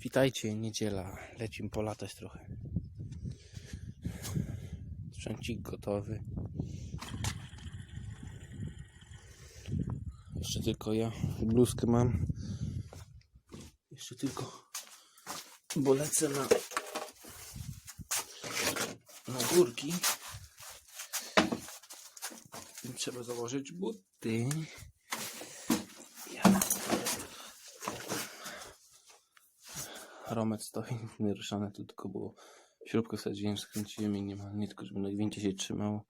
Witajcie, niedziela. Lecimy polatać trochę. Sprzęcik gotowy. Jeszcze tylko ja bluzkę mam. Jeszcze tylko, bo lecę na, na górki. Trzeba założyć buty. Romet stoi nieruszany, tu tylko było śrubkę wsadziłem, skręciłem i nie ma nie tylko, żeby najwięcej się trzymało.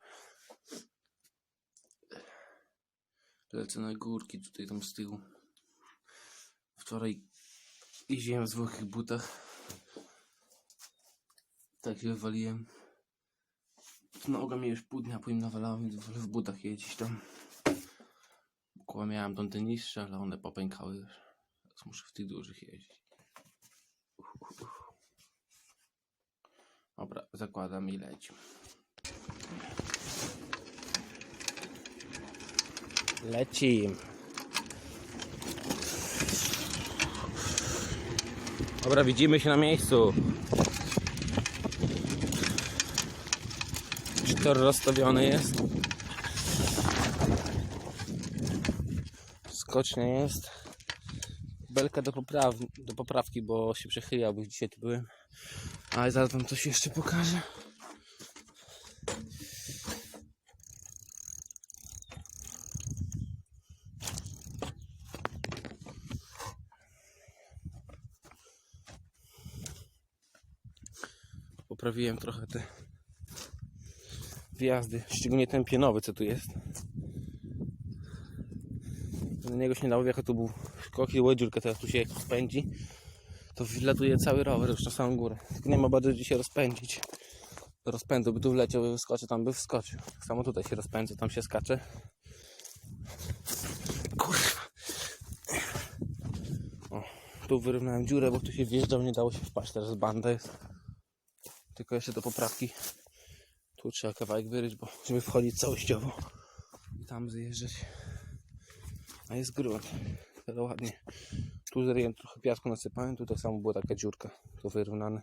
Lecę na górki tutaj tam z tyłu. Wczoraj jeździłem w zwykłych butach. Tak się wywaliłem. Noga mnie już pół dnia po nim nawalała, więc w butach jeździć tam. Koła miałem tam te niższe, ale one popękały już. Teraz muszę w tych dużych jeździć. Dobra, zakładam i leci. Leci. Dobra, widzimy się na miejscu. Tor rozstawiony jest. Skocznia jest. Belka do, popraw do poprawki, bo się przechyliła, bo dzisiaj tu byłem. Ale zaraz wam coś jeszcze pokażę. Poprawiłem trochę te wjazdy, szczególnie ten pienowy, co tu jest. Na niego się nie dało wjechać, tu był skok i łodziurka, teraz tu się jak spędzi, to wlatuje cały rower już na samą górę. Nie ma bardzo gdzie się rozpędzić. Do rozpędu by tu wleciał, by wyskoczył, tam by wskoczył. Tak samo tutaj się rozpędza, tam się skacze. Kurwa. O, tu wyrównałem dziurę, bo tu się wjeżdżał, nie dało się wpaść, teraz banda jest. Tylko jeszcze do poprawki. Tu trzeba kawałek wyryć, bo musimy wchodzić całościowo i tam zjeżdżać. A jest grunt. Ale ładnie. Tu zryłem trochę piasku nasypałem, tu tak samo była taka dziurka. Tu wyrównane.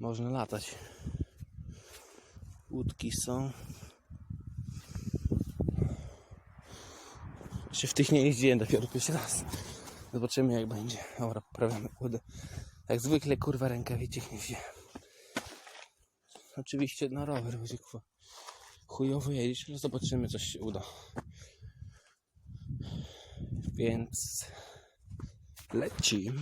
Można latać. Łódki są. Jeszcze w tych nie jeździłem dopiero pierwszy raz. Zobaczymy jak będzie. Dobra, poprawiamy kłodę. Jak zwykle kurwa rękawiczek nie wziąłem. Oczywiście na rower będzie kurwa chujowo jeździć, ale zobaczymy coś się uda. Więc leci.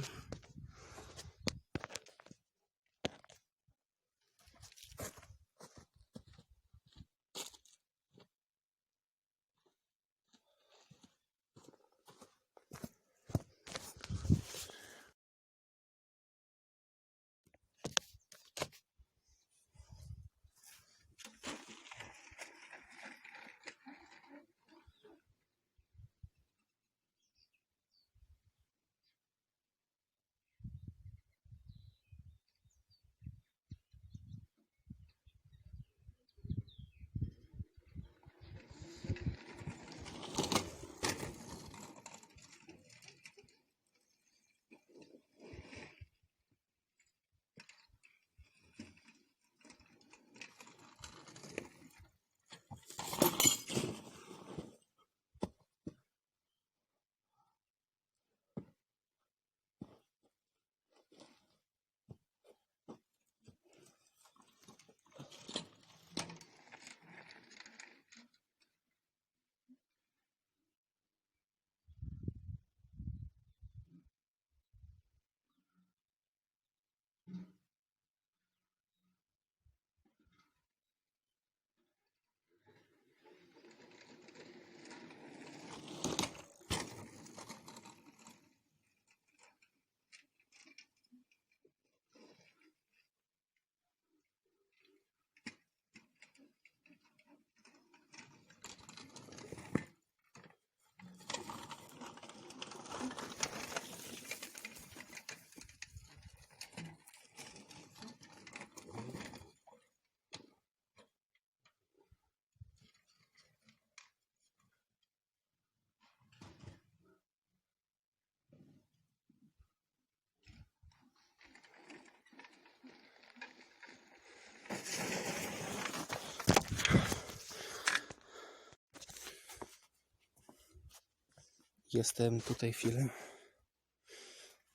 Jestem tutaj chwilę.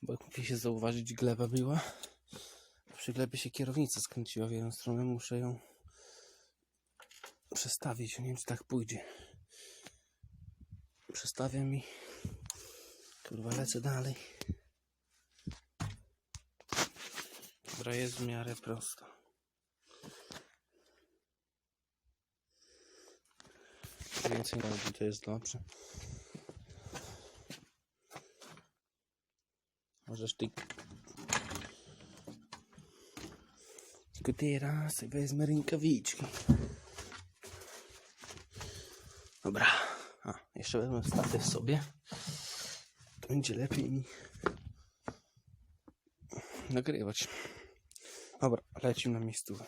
Bo jak mówi się zauważyć, gleba była. Przy glebie się kierownica skręciła w jedną stronę. Muszę ją przestawić. Nie wiem, czy tak pójdzie. Przestawiam i kurwa lecę dalej. Dobra, jest w miarę prosto. Więcej to jest dobrze. Możesz ty... Tylko teraz wezmę rękawiczki. Dobra. A, jeszcze wezmę statyw sobie. To będzie lepiej mi nagrywać. Dobra, lecimy na miejscówę.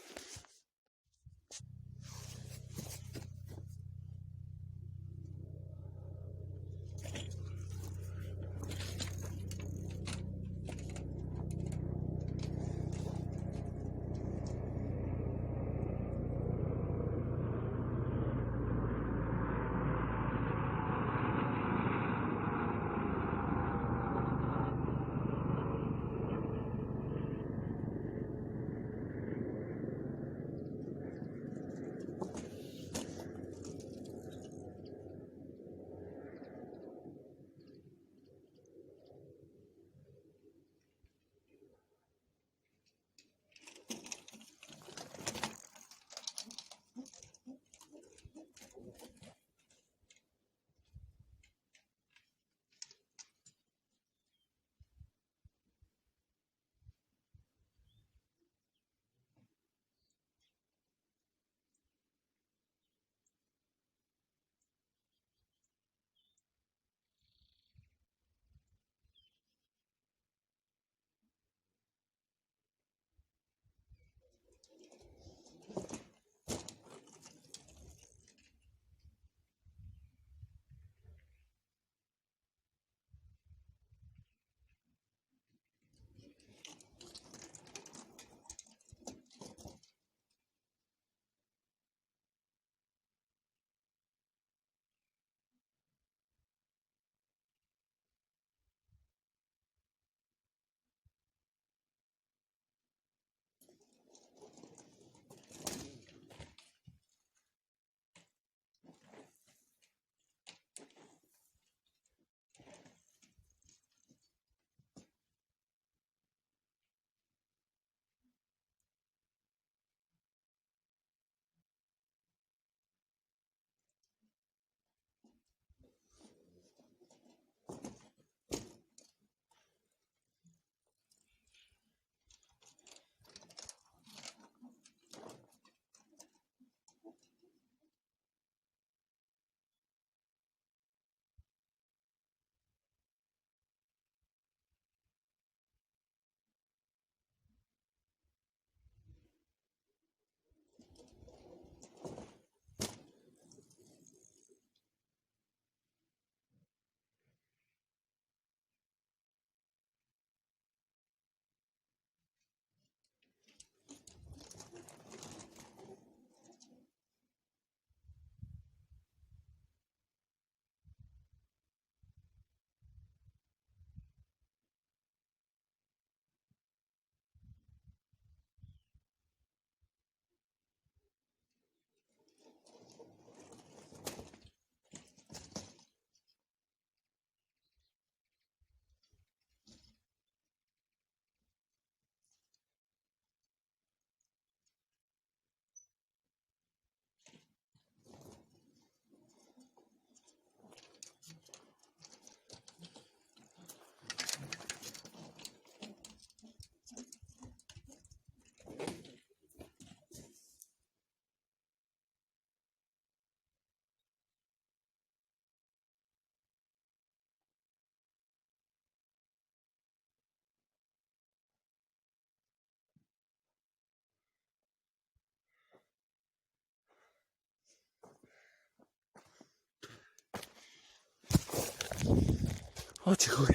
Chodź chuj.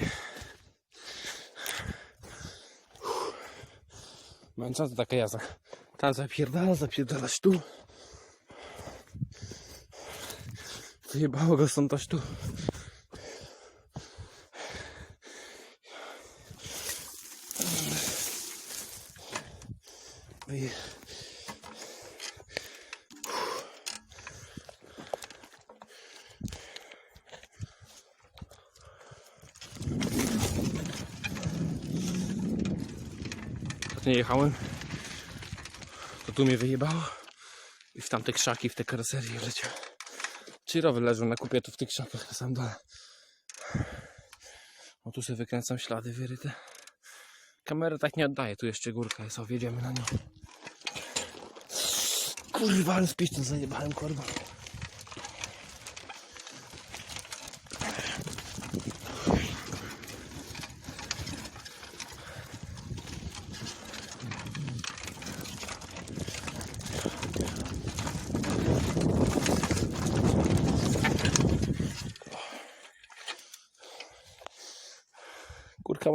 Męcząca taka jazda. Tam zapierdala, zapierdalać tu. Wyjebało go stąd aż tu. Wyjebało. Ostatnio jechałem, to tu mnie wyjebało i w tamte krzaki, w te karoserie wleciałem. Czy rower leżał na kupie tu w tych krzakach na sam dole. O tu sobie wykręcam ślady wyryte. Kamera tak nie oddaje, tu jeszcze górka jest, o wjedziemy na nią. Kurwa, ale z piston zajebałem, kurwa.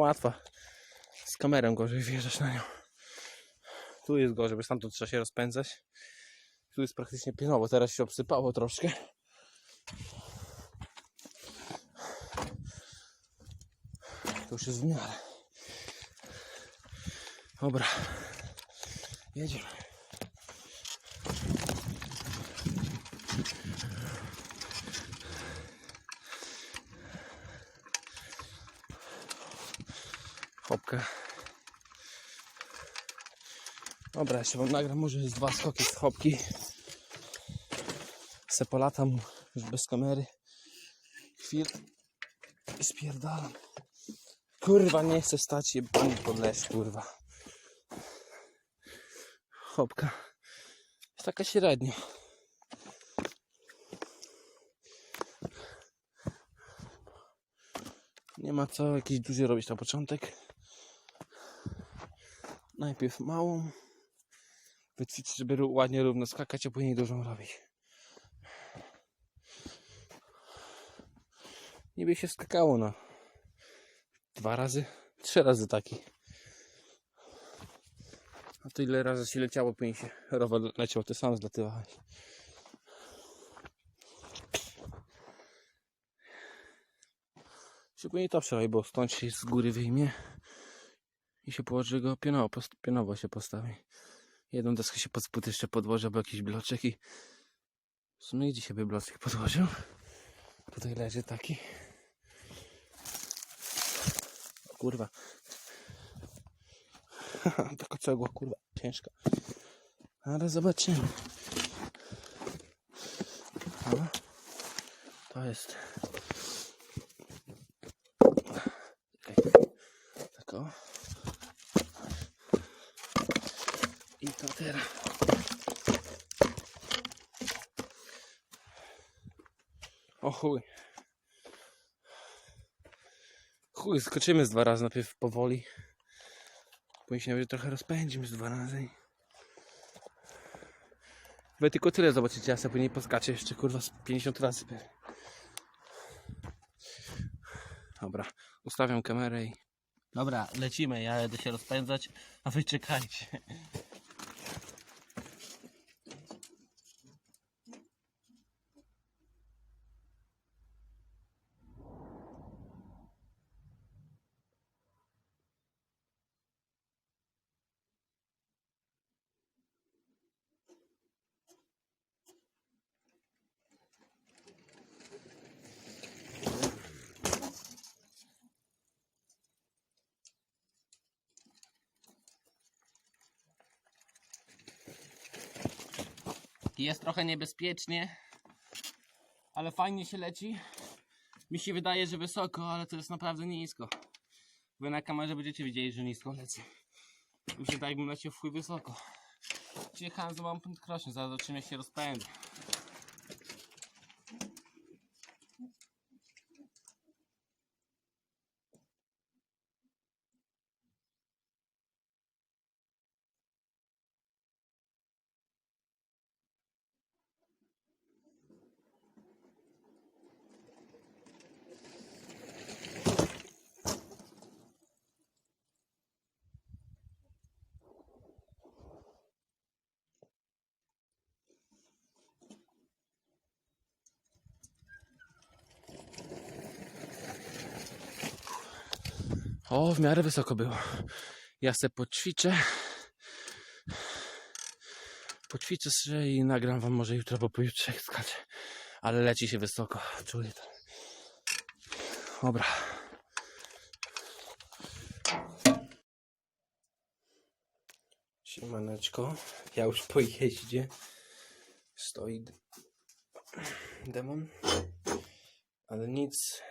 Łatwa. Z kamerą gorzej wjeżdżać na nią. Tu jest gorzej, bo stamtąd trzeba się rozpędzać. Tu jest praktycznie pionowo. Teraz się obsypało troszkę. To już jest w miarę. Dobra. Jedziemy. Dobra, jeszcze wam nagram może z dwa skoki z hopki. Se polatam już bez kamery. Chwil. I spierdalam. Kurwa, nie chcę stać jebany pod les, kurwa. Hopka. Jest taka średnio. Nie ma co jakiś duży robić na początek. Najpierw małą. Wyćwiczyć, żeby ładnie równo skakać, a później dużą robić. Niby się skakało na dwa razy, trzy razy taki. A to ile razy się leciało, później się rower leciał, ty sam zlatywałeś. Się później to przełaj, bo stąd się z góry wyjmie i się położy go pionowo, pionowo się postawi. Jedną deskę się pod spód jeszcze podłoży, albo jakiś bloczek i w sumie gdzie się by bloczek podłożył? Tutaj leży taki. O kurwa. Taka cegła, kurwa, ciężka. Ale zobaczymy. To jest. Czekaj. Tak o. I to teraz. O chuj. Chuj, skoczymy z dwa razy, najpierw powoli. Później się trochę rozpędzimy z dwa razy. Wy tylko tyle zobaczycie, ja sobie później poskaczę jeszcze kurwa z 50 razy. Dobra, ustawiam kamerę i... Dobra, lecimy, ja jedę się rozpędzać, a wy czekajcie. Jest trochę niebezpiecznie, ale fajnie się leci. Mi się wydaje, że wysoko, ale to jest naprawdę nisko. Wy na kamerze będziecie widzieli, że nisko lecę. Mi się tak jakbym leciał w chuj wysoko. Przyjechałem za małą prędkością, zaraz zobaczymy jak się rozpędzę. O, w miarę wysoko było. Ja se poćwiczę. Poćwiczę sobie i nagram wam może jutro, bo pojutrze skaczę. Ale leci się wysoko, czuję to. Dobra. Siemaneczko, ja już po jeździe. Stoi demon. Ale nic,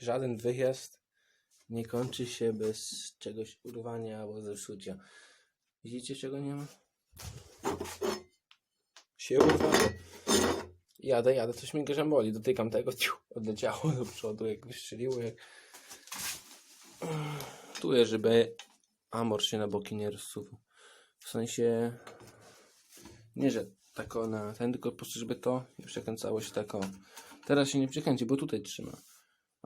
żaden wyjazd nie kończy się bez czegoś urwania albo zepsucia. Widzicie czego nie ma? Się urwało. Jadę, jadę, coś mnie grzęboli, dotykam tego, ciu, odleciało do przodu, jak wystrzeliło, jak... Tu jest, żeby amor się na boki nie rozsuwał. W sensie, nie, że tak o na ten, tylko po prostu, żeby to nie przekręcało się tak o. Teraz się nie przekręci, bo tutaj trzyma.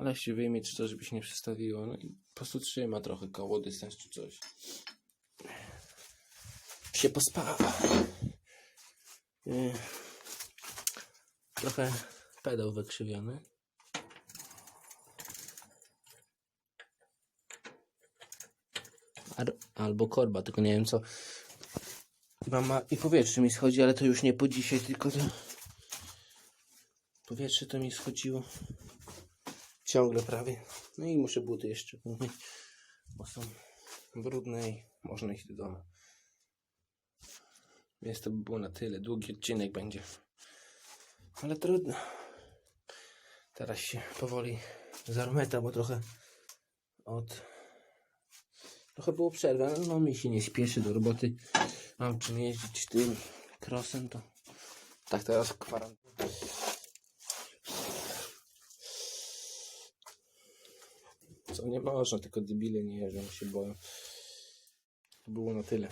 Ale się wyjmie, czy to, żeby się nie przestawiło. No i po prostu trzyma trochę koło dystans czy coś. Się pospawa. Yy. Trochę pedał wykrzywiony. Albo korba, tylko nie wiem co. Mama i powietrze mi schodzi, ale to już nie po dzisiaj, tylko to... Powietrze to mi schodziło ciągle prawie. No i muszę buty jeszcze umyć, bo są brudne i można iść do domu. Więc to by było na tyle. Długi odcinek będzie. Ale trudno. Teraz się powoli zarmeta, bo trochę od... Trochę było przerwy, ale no mi się nie spieszy do roboty. Mam czym jeździć tym crossem, to tak teraz kwarantanna. Nie można, tylko debile nie jeżdżą, się boją. To było na tyle.